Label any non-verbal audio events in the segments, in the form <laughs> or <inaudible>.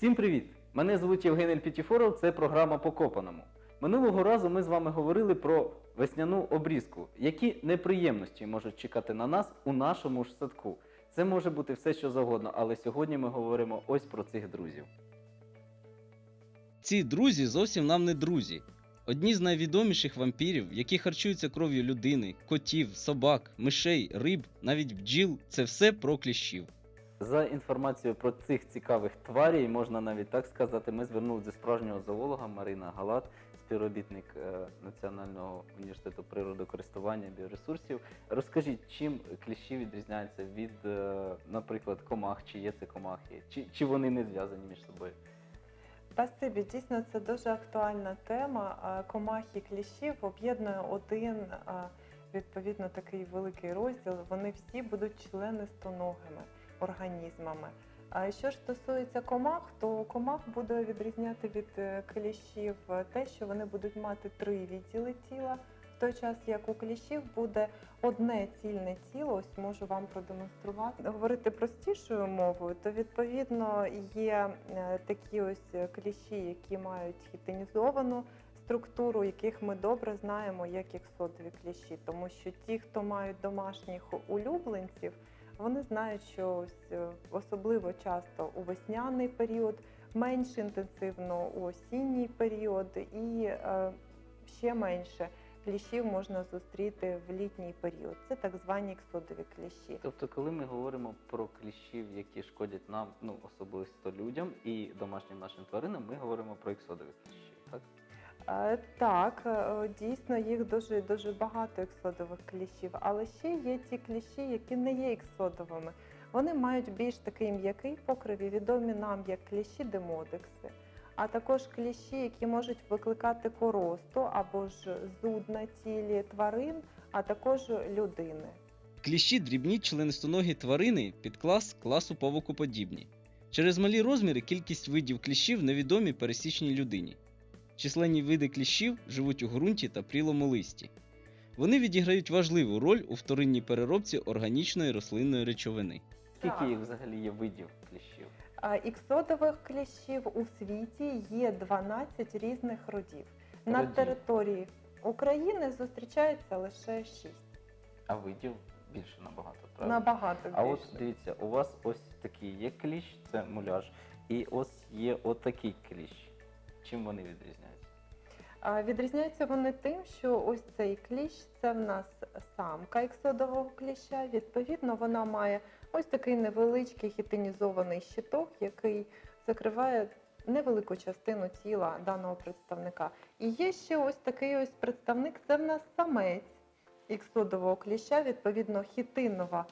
Всім привіт! Мене звуть Євген Ельпітіфоров, це програма Покопаному. Минулого разу ми з вами говорили про весняну обрізку, які неприємності можуть чекати на нас у нашому ж садку. Це може бути все, що завгодно, але сьогодні ми говоримо ось про цих друзів. Ці друзі зовсім нам не друзі. Одні з найвідоміших вампірів, які харчуються кров'ю людини, котів, собак, мишей, риб, навіть бджіл це все про кліщів. За інформацією про цих цікавих тварій, можна навіть так сказати, ми звернулися до справжнього зоолога Марина Галат, співробітник е, Національного університету природокористування і біоресурсів. Розкажіть, чим кліщі відрізняються від, е, наприклад, комах, чи є це комахи, чи, чи вони не зв'язані між собою? Спасибі, дійсно це дуже актуальна тема. Комахи кліщів об'єднує один відповідно такий великий розділ. Вони всі будуть членистоногими організмами. А що ж стосується комах, то комах буде відрізняти від е, кліщів е, те, що вони будуть мати три відділи тіла. В той час, як у кліщів буде одне цільне тіло, ось можу вам продемонструвати. Говорити простішою мовою, то відповідно є е, такі ось кліщі, які мають хітинізовану структуру, яких ми добре знаємо як ексодові кліщі, тому що ті, хто мають домашніх улюбленців, вони знають, що ось е, особливо часто у весняний період, менш інтенсивно у осінній період і е, ще менше кліщів можна зустріти в літній період. Це так звані ексодові кліщі. Тобто, коли ми говоримо про кліщів, які шкодять нам, ну особисто людям і домашнім нашим тваринам, ми говоримо про ексодові кліщі, так? Е, Так, е, дійсно їх дуже дуже багато ексодових кліщів, але ще є ті кліщі, які не є ексодовими. Вони мають більш такий м'який покрив, і відомі нам як кліщі демодекси, а також кліщі, які можуть викликати коросту або ж зуд на тілі тварин, а також людини. Кліщі дрібні членистоногі тварини підклас класу павукоподібні. Через малі розміри кількість видів кліщів невідомі пересічній людині. Численні види кліщів живуть у ґрунті та прілому листі. Вони відіграють важливу роль у вторинній переробці органічної рослинної речовини. Скільки їх взагалі є видів кліщів? Іксодових кліщів у світі є 12 різних родів. На Родів. території України зустрічається лише 6. А видів більше набагато, правильно? Набагато більше. А от дивіться, у вас ось такий є кліщ, це муляж, і ось є отакий кліщ. Чим вони відрізняються? А, Відрізняються вони тим, що ось цей кліщ це в нас самка іксодового кліща. Відповідно, вона має ось такий невеличкий хітинізований щиток, який закриває невелику частину тіла даного представника. І є ще ось такий ось представник, це в нас самець іксодового кліща, відповідно, хітинова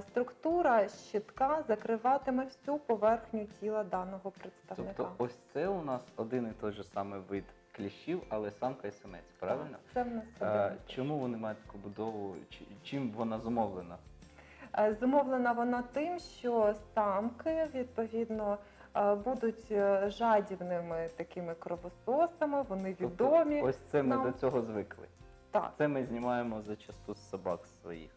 структура щитка закриватиме всю поверхню тіла даного представника. Тобто ось це у нас один і той же самий вид кліщів, але самка і самець, правильно? Це в нас один. чому вони мають таку будову? Чим вона зумовлена? Е, Зумовлена вона тим, що самки відповідно е, будуть е, жадібними такими кровососами, вони відомі. Тобто, ось це ми нам. до цього звикли. Так. Це ми знімаємо зачасту з собак своїх.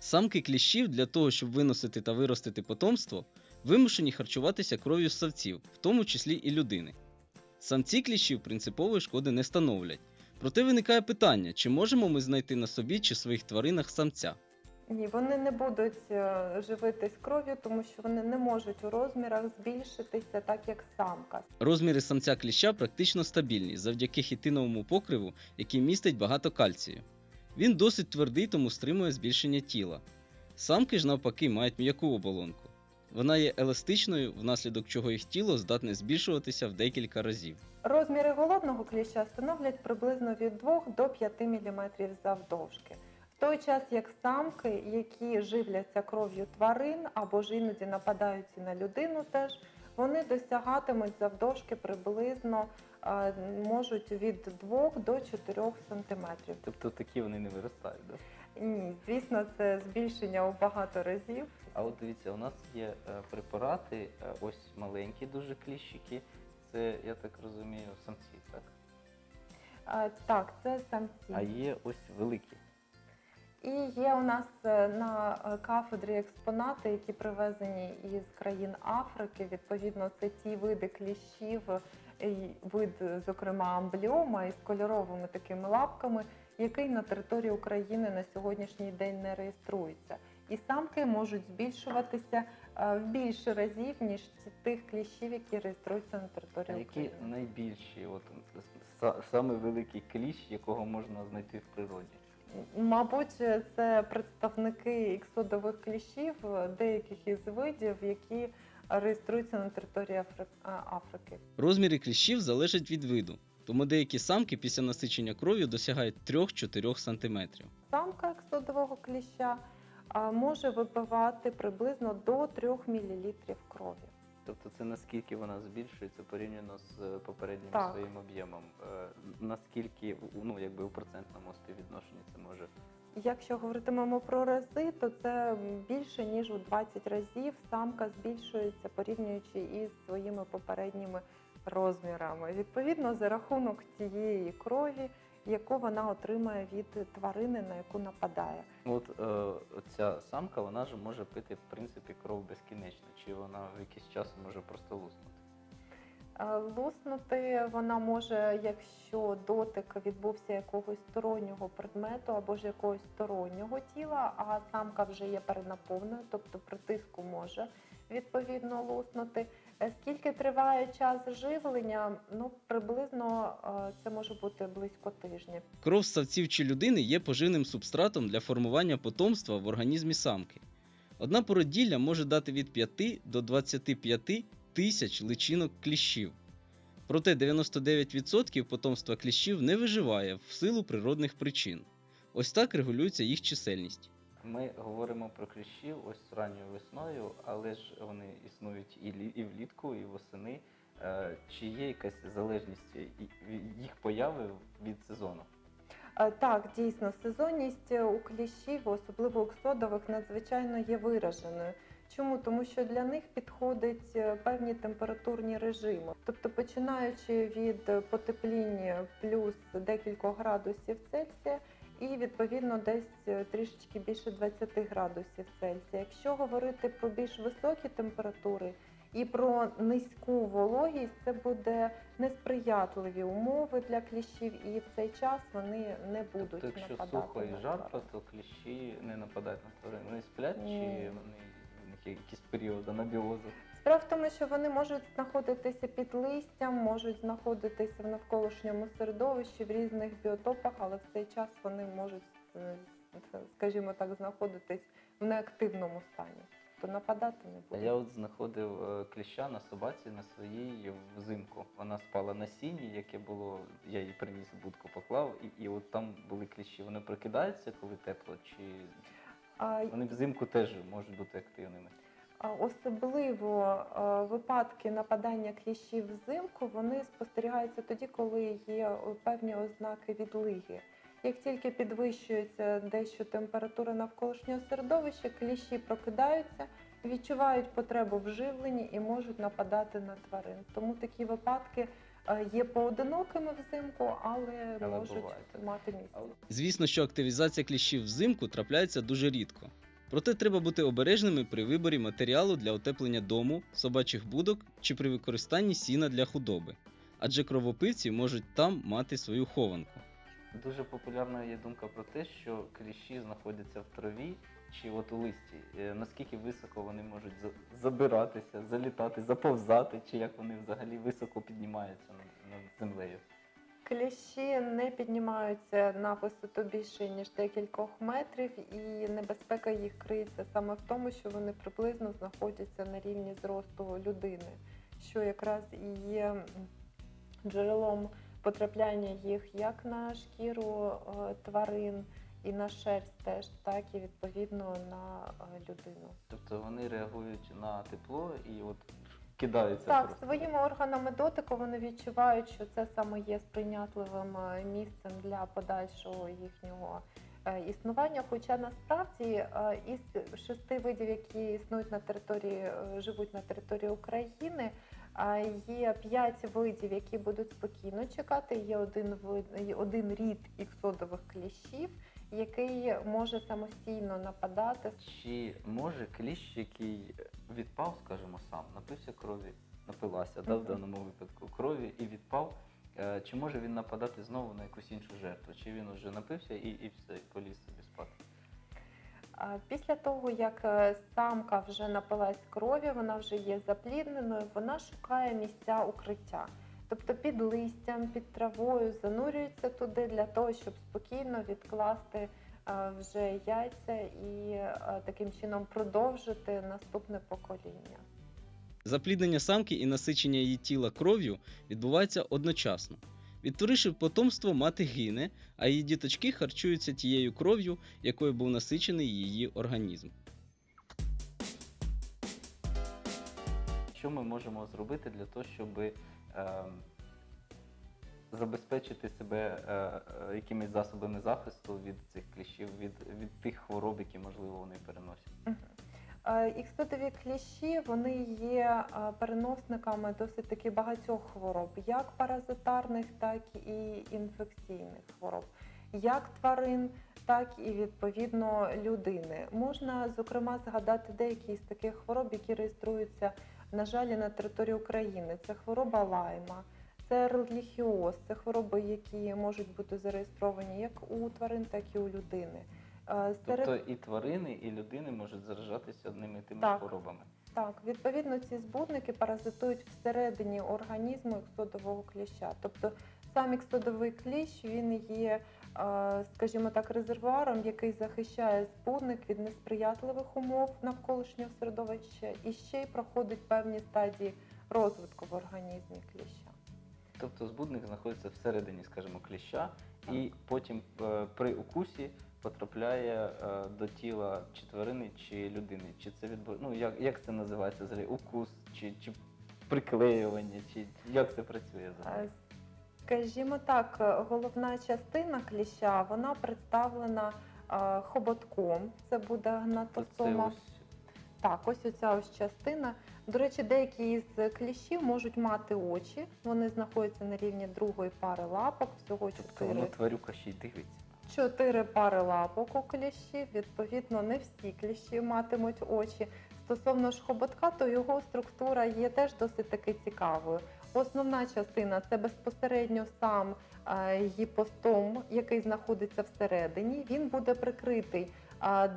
Самки кліщів для того, щоб виносити та виростити потомство, вимушені харчуватися кров'ю ссавців, в тому числі і людини. Самці кліщів принципової шкоди не становлять. Проте виникає питання, чи можемо ми знайти на собі чи своїх тваринах самця. Ні, вони не будуть е, живитись кров'ю, тому що вони не можуть у розмірах збільшитися так, як самка. Розміри самця кліща практично стабільні завдяки хітиновому покриву, який містить багато кальцію. Він досить твердий, тому стримує збільшення тіла. Самки ж навпаки мають м'яку оболонку. Вона є еластичною, внаслідок чого їх тіло здатне збільшуватися в декілька разів. Розміри голодного кліща становлять приблизно від 2 до 5 мм завдовжки. В той час як самки, які живляться кров'ю тварин або ж іноді нападають і на людину теж, вони досягатимуть завдовжки приблизно е, можуть від 2 до 4 см. Тобто такі вони не виростають, да? Ні, звісно, це збільшення у багато разів. А от дивіться, у нас є е, препарати, е, ось маленькі дуже кліщики. Це, я так розумію, самці, так? Е, Так, це самці. А є ось великі. І є у нас е, на е, кафедрі експонати, які привезені із країн Африки. Відповідно, це ті види кліщів, вид, зокрема, амбліома із кольоровими такими лапками, який на території України на сьогоднішній день не реєструється. І самки можуть збільшуватися е, в більше разів, ніж тих кліщів, які реєструються на А території які України. найбільші, от са- самий великий кліщ, якого можна знайти в природі? Мабуть, це представники іксодових кліщів, деяких із видів, які реєструються на території Афри- Африки. Розміри кліщів залежать від виду, тому деякі самки після насичення кров'ю досягають 3-4 см. Самка іксодового кліща може випивати приблизно до 3 мл крові. Тобто це наскільки вона збільшується порівняно з е, попереднім Так. своїм об'ємом? Е, Наскільки ну якби у процентному співвідношенні це може? Якщо говоритимемо про рази, то це більше ніж у 20 разів самка збільшується порівнюючи із своїми попередніми розмірами. Відповідно, за рахунок тієї крові, яку вона отримає від тварини, на яку нападає. От е, ця самка вона ж може пити в принципі кров безкінечно, чи вона в якийсь час може просто луснути? Луснути вона може, якщо дотик відбувся якогось стороннього предмету або ж якогось стороннього тіла, а самка вже є перенаповною, тобто при тиску може відповідно луснути. Е, Скільки триває час живлення? Ну приблизно це може бути близько тижня. Кров ссавців чи людини є поживним субстратом для формування потомства в організмі самки. Одна породілля може дати від 5 до 25 тисяч личинок кліщів. Проте 99% потомства кліщів не виживає в силу природних причин. Ось так регулюється їх чисельність. Ми говоримо про кліщів ось ранньою весною, але ж вони існують і, лі- і влітку, і восени. Е, Чи є якась залежність їх появи від сезону? Е, Так, дійсно, сезонність е, у кліщів, особливо у ксодових, надзвичайно є вираженою. Чому? Тому що для них підходять е, певні температурні режими. Тобто, починаючи від е, потепління плюс декількох градусів Цельсія, і відповідно десь е, трішечки більше 20 градусів Цельсія. Якщо говорити про більш високі температури і про низьку вологість, це буде несприятливі умови для кліщів, і в цей час вони не будуть Тобто, якщо нападати сухо і на жарко, то кліщі не нападають на тварин. Вони сплять, чи вони якісь періоди анабіозу? Справа в тому, що вони можуть знаходитися під листям, можуть знаходитися в навколишньому середовищі в різних біотопах, але в цей час вони можуть, е, скажімо так, знаходитись в неактивному стані. То нападати не будуть. я от знаходив е, кліща на собаці на своїй взимку. Вона спала на сіні, яке було, я її приніс в будку, поклав, і, і от там були кліщі. Вони прокидаються, коли тепло, чи вони взимку теж можуть бути активними. Особливо випадки нападання кліщів взимку вони спостерігаються тоді, коли є певні ознаки відлиги. Як тільки підвищується дещо температура навколишнього середовища, кліщі прокидаються, відчувають потребу в живленні і можуть нападати на тварин. Тому такі випадки є поодинокими взимку, але, Але можуть так. мати місце. Звісно, що активізація кліщів взимку трапляється дуже рідко. Проте треба бути обережними при виборі матеріалу для утеплення дому, собачих будок чи при використанні сіна для худоби, адже кровопивці можуть там мати свою хованку. дуже популярна є думка про те, що кліщі знаходяться в траві чи от у листі. Е, Наскільки високо вони можуть за- забиратися, залітати, заповзати, чи як вони взагалі високо піднімаються над, над землею? Кліщі не піднімаються на висоту більше ніж декількох метрів, і небезпека їх криється саме в тому, що вони приблизно знаходяться на рівні зросту людини, що якраз і є джерелом потрапляння їх як на шкіру е, тварин і на шерсть теж, так і відповідно на е, людину. Тобто вони реагують на тепло і от кидаються Так, просто. своїми органами дотику вони відчувають, що це саме є сприйнятливим е, місцем для подальшого їхнього е, існування. Хоча насправді із шести видів, які існують на території, живуть на території України. Є п'ять видів, які будуть спокійно чекати. Є один вид, один рід іксодових кліщів, який може самостійно нападати. Чи може кліщ, який відпав, скажімо, сам, напився крові, напилася да, в даному випадку крові і відпав, е, чи може він нападати знову на якусь іншу жертву? Чи він вже напився і, і все, і поліз собі спати? Після того, як е, самка вже напилась крові, вона вже є заплідненою, вона шукає місця укриття. Тобто під листям, під травою занурюється туди для того, щоб спокійно відкласти е, вже яйця і е, таким чином продовжити наступне покоління. Запліднення самки і насичення її тіла кров'ю відбувається одночасно. Відтворивши потомство, мати гине, а її діточки харчуються тією кров'ю, якою був насичений її організм. Що ми можемо зробити для того, щоб забезпечити себе е, е, якимись засобами захисту від цих кліщів, від, від тих хвороб, які можливо вони переносять? Мгм. Е, кліщі вони є переносниками досить таки багатьох хвороб, як паразитарних, так і інфекційних хвороб, як тварин, так і відповідно людини. Можна зокрема згадати деякі з таких хвороб, які реєструються, на жаль, на території України. Це хвороба лайма. Це ерліхіоз, це хвороби, які можуть бути зареєстровані як у тварин, так і у людини. Е, Тобто і тварини, і людини можуть заражатися одними і тими Так. хворобами. Так, відповідно, ці збудники паразитують всередині організму іксодового кліща. Тобто сам іксодовий кліщ він є, скажімо так, резервуаром, який захищає збудник від несприятливих умов навколишнього середовища і ще й проходить певні стадії розвитку в організмі кліща. Тобто збудник знаходиться всередині, скажімо, кліща, Так. і потім е, при укусі потрапляє е, до тіла чи тварини, чи людини. Чи це відбу... ну, як, як це називається взагалі? Укус, чи, чи приклеювання, чи як це працює взагалі? Скажімо так, е, головна частина кліща вона представлена е, хоботком. Це буде гнатосома. ось Так, ось оця ось частина. До речі, деякі із кліщів можуть мати очі. Вони знаходяться на рівні другої пари лапок, всього тобто воно чотири. тварюка ще й дивиться. Чотири пари лапок у кліщів. Відповідно, не всі кліщі матимуть очі. Стосовно ж хоботка, то його структура є теж досить таки цікавою. Основна частина це безпосередньо сам е, гіпостом, який знаходиться всередині. Він буде прикритий е,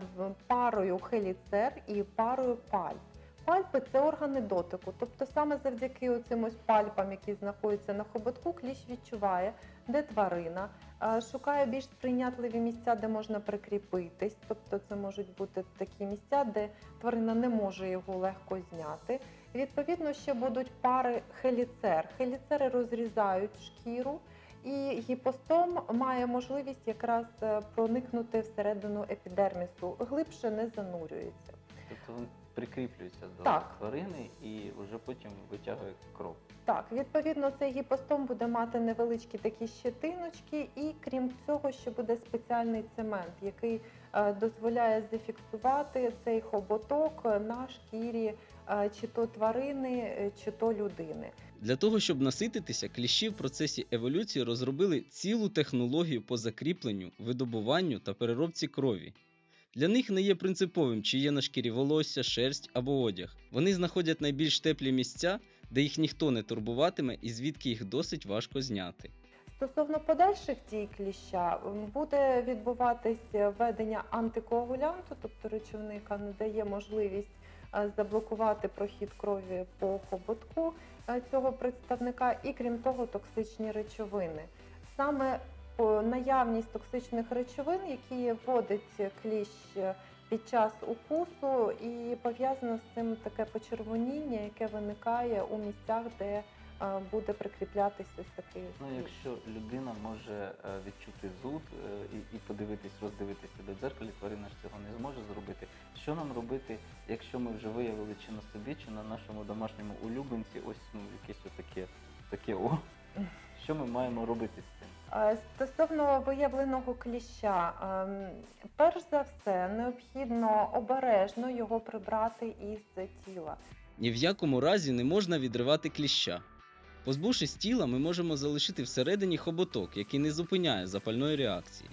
парою хеліцер і парою пальп. Пальпи це органи дотику, тобто саме завдяки оцим ось пальпам, які знаходяться на хоботку, кліщ відчуває, де тварина, е, шукає більш сприйнятливі місця, де можна прикріпитись. Тобто це можуть бути такі місця, де тварина не може його легко зняти. Відповідно, ще будуть пари хеліцер. Хеліцери розрізають шкіру, і гіпостом має можливість якраз е, проникнути всередину епідермісу, глибше не занурюється. Тобто він прикріплюється до Так. тварини і вже потім витягує кров. Так, відповідно, цей гіпостом буде мати невеличкі такі щетиночки, і крім цього, ще буде спеціальний цемент, який е, дозволяє зафіксувати цей хоботок на шкірі чи то тварини, е, чи то людини. Для того, щоб насититися, кліщі в процесі еволюції розробили цілу технологію по закріпленню, видобуванню та переробці крові. Для них не є принциповим, чи є на шкірі волосся, шерсть або одяг. Вони знаходять найбільш теплі місця, де їх ніхто не турбуватиме і звідки їх досить важко зняти. Стосовно подальших дій кліща, буде відбуватись введення антикоагулянту, тобто речовини, яка не дає можливість е, заблокувати прохід крові по хоботку е, цього представника, і крім того, токсичні речовини. Саме наявність токсичних речовин, які вводить кліщ е, під час укусу, і пов'язано з цим таке почервоніння, яке виникає у місцях, де буде прикріплятись ось такий ось Ну, якщо людина може е, відчути зуд е, і, і подивитись, роздивитися до дзеркалі, тварина ж цього не зможе зробити. Що нам робити, якщо ми вже виявили чи на собі, чи на нашому домашньому улюбленці, ось ну якесь отаке таке о. <laughs> Що ми маємо робити з цим? Стосовно виявленого кліща, ем, перш за все необхідно обережно його прибрати із тіла. Ні в якому разі не можна відривати кліща. Позбувшись тіла, ми можемо залишити всередині хоботок, який не зупиняє запальної реакції.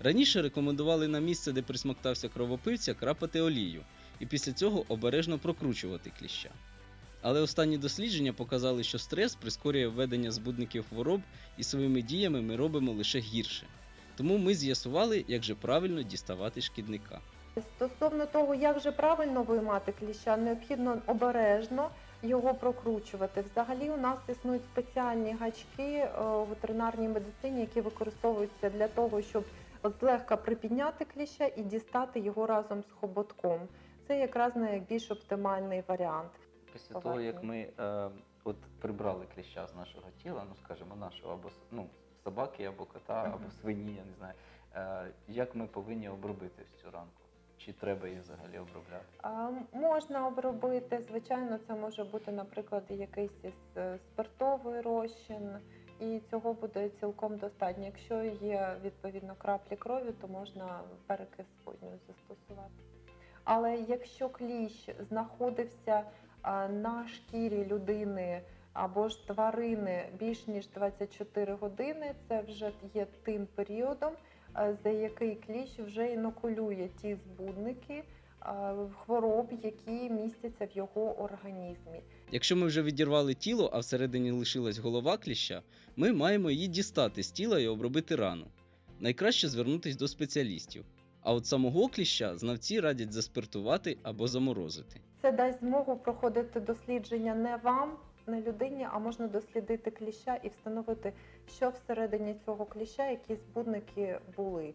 Раніше рекомендували на місце, де присмоктався кровопивця, крапати олію і після цього обережно прокручувати кліща. Але останні дослідження показали, що стрес прискорює введення збудників хвороб і своїми діями ми робимо лише гірше. Тому ми з'ясували, як же правильно діставати шкідника. Стосовно того, як же правильно виймати кліща, необхідно обережно його прокручувати. Взагалі у нас існують спеціальні гачки е, у ветеринарній медицині, які використовуються для того, щоб злегка припідняти кліща і дістати його разом з хоботком. Це якраз найбільш оптимальний варіант. Після того, як ми е, от прибрали кліща з нашого тіла, ну скажімо, нашого або ну, собаки, або кота, або свині, я не знаю, е, як ми повинні обробити цю ранку? Чи треба її взагалі обробляти? А, Можна обробити, звичайно, це може бути, наприклад, якийсь із, е, спиртовий розчин, і цього буде цілком достатньо. Якщо є відповідно краплі крові, то можна перекис водню застосувати. Але якщо кліщ знаходився на шкірі людини або ж тварини більш ніж 24 години, це вже є тим періодом, е, за який кліщ вже інокулює ті збудники е, хвороб, які містяться в його організмі. Якщо ми вже відірвали тіло, а всередині лишилась голова кліща, ми маємо її дістати з тіла і обробити рану. Найкраще звернутися до спеціалістів. А от самого кліща знавці радять заспиртувати або заморозити. Це дасть змогу проходити дослідження не вам, не людині, а можна дослідити кліща і встановити, що всередині цього кліща, які збудники були.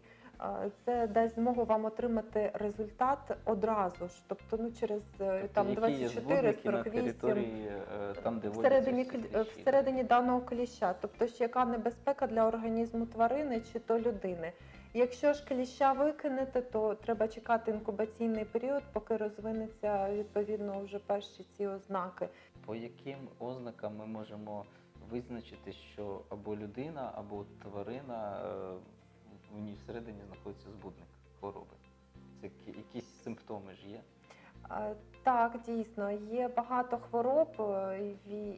Це дасть змогу вам отримати результат одразу ж, тобто ну через е, там Тобто, є 24, збудники на 48 е, там, де всередині, всередині даного кліща, тобто ж яка небезпека для організму тварини чи то людини. Якщо ж кліща викинете, то треба чекати інкубаційний період, поки розвинеться відповідно вже перші ці ознаки. По яким ознакам ми можемо визначити, що або людина, або тварина е, в ній всередині знаходиться збудник хвороби? Це які- якісь симптоми ж є? Так, дійсно, є багато хвороб, е,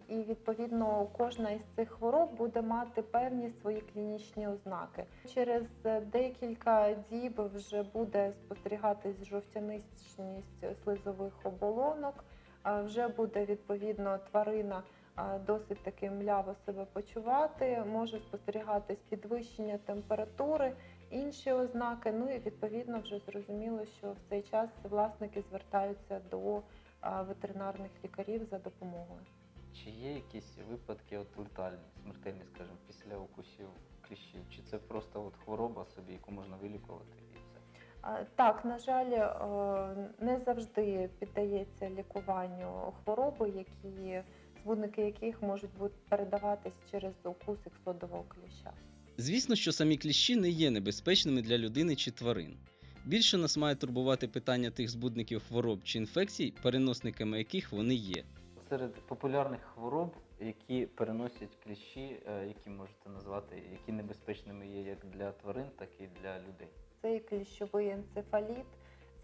і відповідно кожна із цих хвороб буде мати певні свої клінічні ознаки. Через декілька діб вже буде спостерігатись жовтяничність слизових оболонок, вже буде відповідно тварина досить таки мляво себе почувати, може спостерігатись підвищення температури інші ознаки. Ну і відповідно вже зрозуміло, що в цей час власники звертаються до ветеринарних лікарів за допомогою. Чи є якісь випадки от летальні, смертельні, скажімо, після укусів кліщів? Чи це просто от хвороба собі, яку можна вилікувати Так, на жаль, е, не завжди піддається лікуванню хвороби, які збудники яких можуть бути передаватись через укус іксодового кліща. Звісно, що самі кліщі не є небезпечними для людини чи тварин. Більше нас має турбувати питання тих збудників хвороб чи інфекцій, переносниками яких вони є. Серед популярних хвороб, які переносять кліщі, е, які можете назвати, які небезпечними є як для тварин, так і для людей. Це і кліщовий енцефаліт,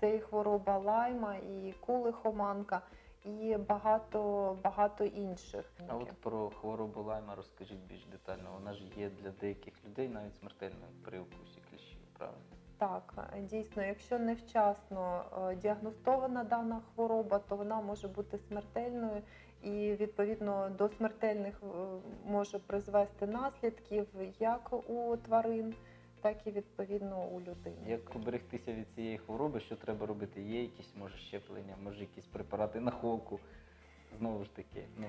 це і хвороба лайма, і кулихоманка, і багато багато інших. А от про хворобу лайма розкажіть більш детально. Вона ж є для деяких людей навіть смертельною при укусі кліщів, правильно? Так, дійсно, якщо невчасно е, діагностована дана хвороба, то вона може бути смертельною і відповідно до смертельних е, може призвести наслідків як у тварин, так і відповідно у людини. Як уберегтися від цієї хвороби, що треба робити? Є якісь може щеплення, може якісь препарати на холку? Знову ж таки, ну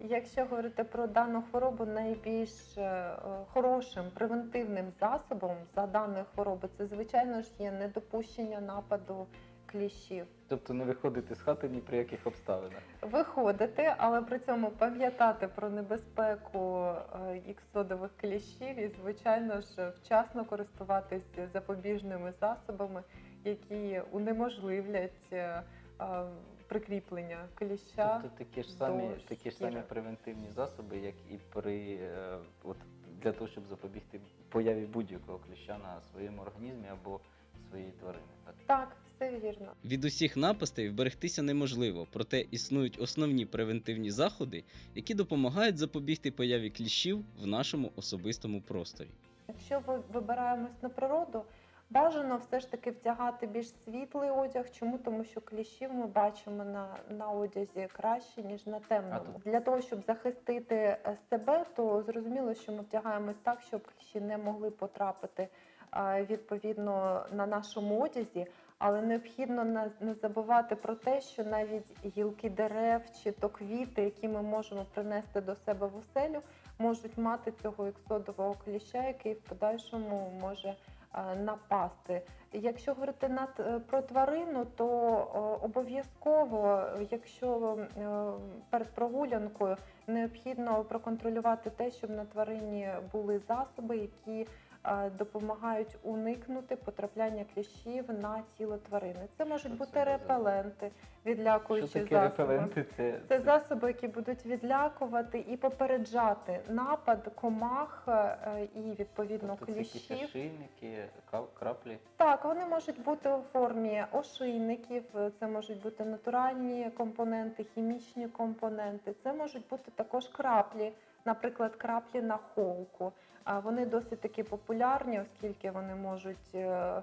Якщо говорити про дану хворобу, найбільш е, хорошим превентивним засобом за даною хворобою, це звичайно ж є недопущення нападу кліщів. тобто не виходити з хати ні при яких обставинах. Виходити, але при цьому пам'ятати про небезпеку е, іксодових кліщів і, звичайно ж, вчасно користуватись запобіжними засобами, які унеможливлять е, е, прикріплення кліща. Тобто такі ж самі, до такі ж самі превентивні засоби, як і при е, от для того, щоб запобігти появі будь-якого кліща на своєму організмі або своїй тварини. Так? Так, все вірно. Від усіх напастей вберегтися неможливо, проте існують основні превентивні заходи, які допомагають запобігти появі кліщів в нашому особистому просторі. Якщо ви вибираємось на природу, Бажано все ж таки вдягати більш світлий одяг. Чому? Тому що кліщів ми бачимо на, на одязі краще, ніж на темному. Для того, щоб захистити е, себе, то зрозуміло, що ми вдягаємось так, щоб кліщі не могли потрапити відповідно на нашому одязі. Але необхідно не- забувати про те, що навіть гілки дерев чи то квіти, які ми можемо принести до себе в оселю, можуть мати цього ексодового кліща, який в подальшому може напасти. Якщо говорити над, е, про тварину, то обов'язково, якщо е, перед прогулянкою необхідно проконтролювати те, щоб на тварині були засоби, які допомагають уникнути потрапляння кліщів на тіло тварини. Це можуть Що бути це репеленти, Що відлякуючі таке засоби. репеленти? Це, Це засоби, які будуть відлякувати і попереджати напад комах е, і відповідно тобто це кліщів. ошейники, кав- краплі. Так, вони можуть бути у формі ошийників, е, це можуть бути натуральні компоненти, хімічні компоненти. Це можуть бути також краплі, наприклад, краплі на холку. Вони досить таки популярні, оскільки вони можуть, е,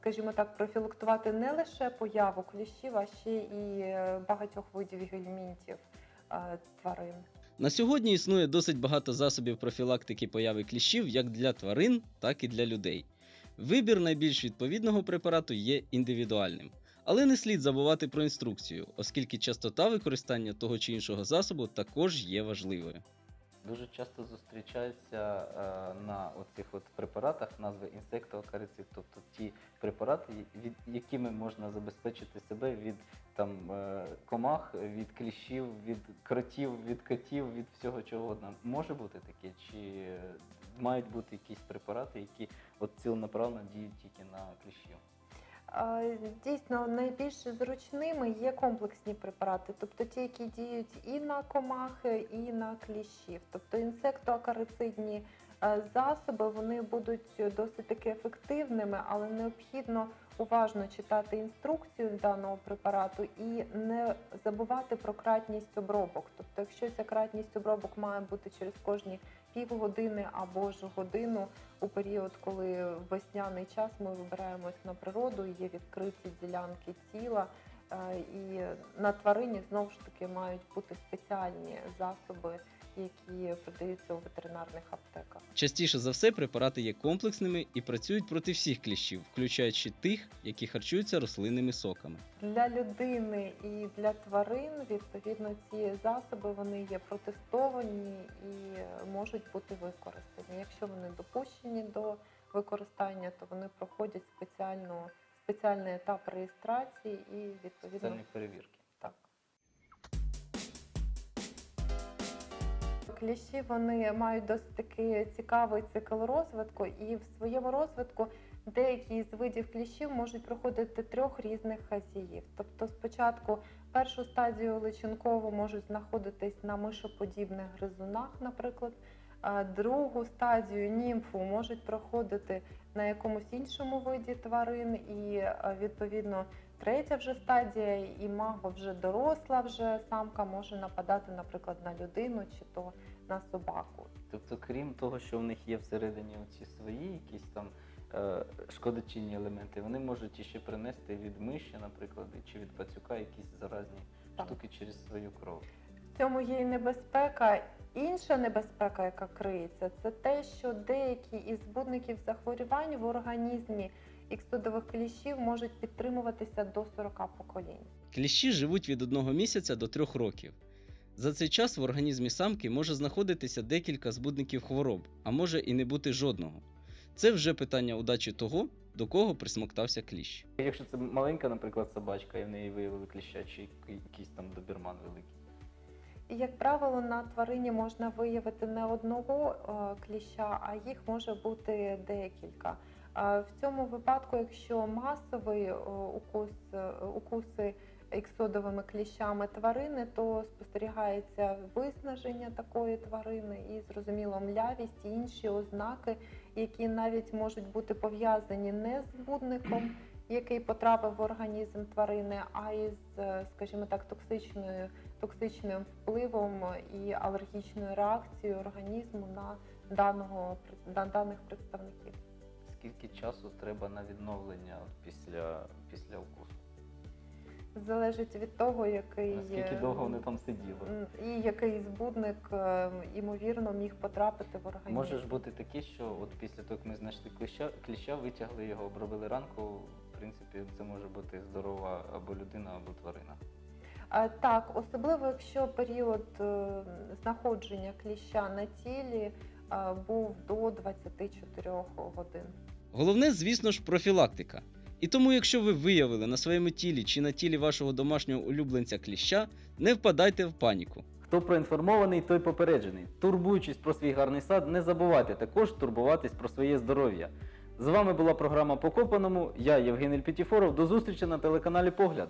скажімо так, профілактувати не лише появу кліщів, а ще і е, багатьох видів гельмінтів е, тварин. На сьогодні існує досить багато засобів профілактики появи кліщів як для тварин, так і для людей. Вибір найбільш відповідного препарату є індивідуальним. Але не слід забувати про інструкцію, оскільки частота використання того чи іншого засобу також є важливою. Дуже часто зустрічаються е, на оцих от препаратах назви інсектоакарицид, тобто ті препарати, від, якими можна забезпечити себе від там, е, комах, від кліщів, від кротів, від котів, від всього чого угодно. Може бути таке? Чи мають бути якісь препарати, які от цілонаправно діють тільки на кліщів? Е, Дійсно, найбільш зручними є комплексні препарати, тобто ті, які діють і на комахи, і на кліщів. Тобто інсектоакарицидні е, засоби вони будуть досить таки ефективними, але необхідно уважно читати інструкцію даного препарату і не забувати про кратність обробок. Тобто, якщо ця кратність обробок має бути через кожні півгодини або ж годину у період, коли весняний час ми вибираємось на природу, є відкриті ділянки тіла. е, І на тварині знову ж таки мають бути спеціальні засоби, які продаються у ветеринарних аптеках. Частіше за все, препарати є комплексними і працюють проти всіх кліщів, включаючи тих, які харчуються рослинними соками. Для людини і для тварин відповідно ці засоби вони є протестовані і можуть бути використані. Якщо вони допущені до використання, то вони проходять спеціальну спеціальний етап реєстрації і відповідно Спеціальні перевірки. Кліщі вони мають досить таки цікавий цикл розвитку, і в своєму розвитку деякі з видів кліщів можуть проходити трьох різних хазіїв. Тобто, спочатку першу стадію личинкову можуть знаходитись на мишоподібних гризунах, наприклад. Другу стадію німфу можуть проходити на якомусь іншому виді тварин, і відповідно третя вже стадія, і маго вже доросла, вже самка може нападати, наприклад, на людину чи то на собаку. Тобто, крім того, що в них є всередині оці свої якісь там е, шкодочинні елементи, вони можуть іще принести від миші, наприклад, чи від пацюка якісь заразні Так. штуки через свою кров. В цьому є і небезпека. Інша небезпека, яка криється, це те, що деякі із збудників захворювань в організмі іксодових кліщів можуть підтримуватися до 40 поколінь. Кліщі живуть від одного місяця до трьох років. За цей час в організмі самки може знаходитися декілька збудників хвороб, а може і не бути жодного. Це вже питання удачі того, до кого присмоктався кліщ. Якщо це маленька, наприклад, собачка, і в неї виявили кліща, чи якийсь там добірман великий. Як правило, на тварині можна виявити не одного е, кліща, а їх може бути декілька. Е, В цьому випадку, якщо масовий е, укус, укуси іксодовими кліщами тварини, то спостерігається виснаження такої тварини і зрозуміло млявість і інші ознаки, які навіть можуть бути пов'язані не з збудником, який потрапив в організм тварини, а із, скажімо так, токсичною токсичним впливом і алергічною реакцією організму на даного на даних представників. скільки часу треба на відновлення після, після укусу? Залежить від того, який Наскільки довго вони там сиділи? і який збудник е, ймовірно міг потрапити в організм. Може ж бути таке, що от після того, як ми знайшли кліща, кліща витягли його, обробили ранку. В принципі, це може бути здорова або людина, або тварина. Так, особливо якщо період е, знаходження кліща на тілі був до 24 годин. Головне, звісно ж, профілактика. І тому, якщо ви виявили на своєму тілі чи на тілі вашого домашнього улюбленця кліща, не впадайте в паніку. Хто проінформований, той попереджений. Турбуючись про свій гарний сад, не забувайте також турбуватись про своє здоров'я. З вами була програма Покопаному. Я Євгеній Петіфоров. До зустрічі на телеканалі Погляд.